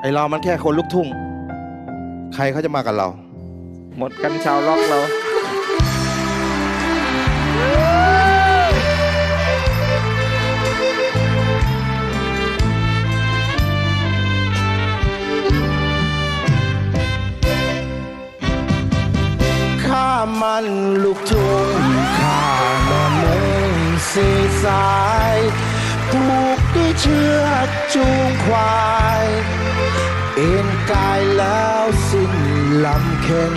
ไอเรามันแค่คนลูกทุ่ง ใครเขาจะมากับเรา หมดกันชาวล็อกเรา ข้ามันลูกทุ่งข้านอนมุงสีสาย ผูกด้วยเชือกจูง ลำเค็น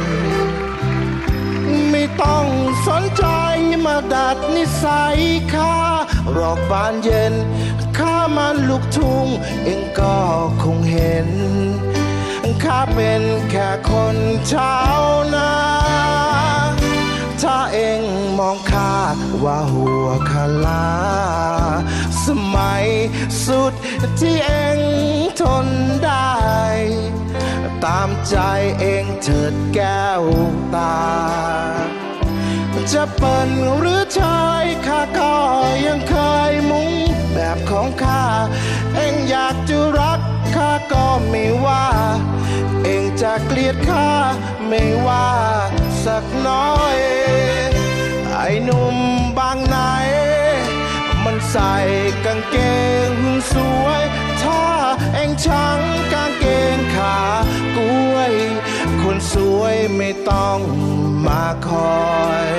ไม่ต้องสนใจมาดัดนิสัยข้ารอกบานเย็น ข้ามันลูกทุ่งเองก็คงเห็น ข้าเป็นแค่คนชาวนาถ้าเองมองข้าว่าหัวคลาสมัยสุดที่เอง ใจเองเถิดแก้วตา จะเปิดหรือชายข้าก็ยังเคยมุงแบบของข้า เองอยากจะรักข้าก็ไม่ว่า เองจะเกลียดข้าไม่ว่าสักน้อย ไอ้หนุ่มบางไหน มันใส่กางเกงสวย ไม่ต้องมาคอย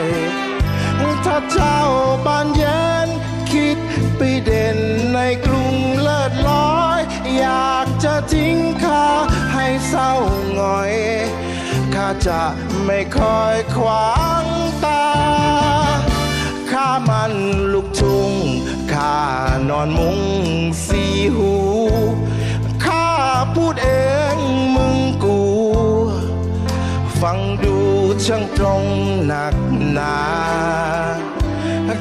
ถ้าเจ้าบานเย็นคิดไปเด่นในกรุงเลิศลอย อยากจะทิ้งข้าให้เศร้าหงอยข้าจะไม่คอยขวางตา ข้ามันลูกทุ่งข้านอนมุง ช่างตรงหนักหนา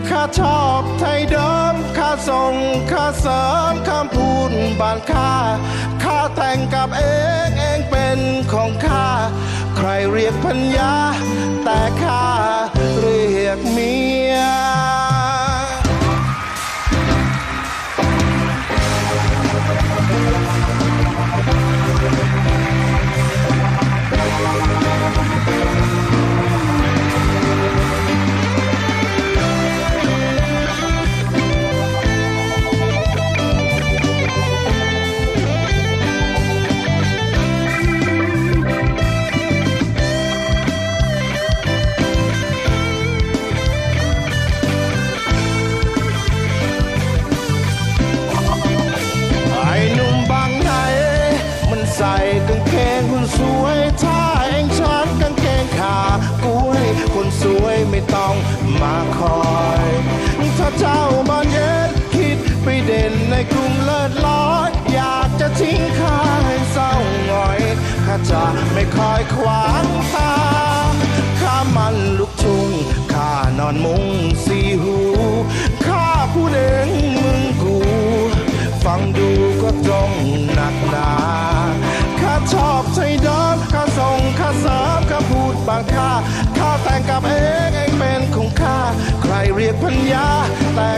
ข้าชอบไทยเดิมข้าส่งข้าเสริมคำพูดบานข้าข้าแต่งกับเองเองเป็นของข้า ใครเรียกพัญญาแต่ข้า มาคอยถ้าเจ้าบานเย็นคิดไปเด่นในกรุงเลิศลอย อยากจะทิ้งข้าให้เศร้าหงอยข้าจะไม่คอยขวางทางข้ามันลุกทุ่งข้านอนมุงสี รเรียกพัญญาแต่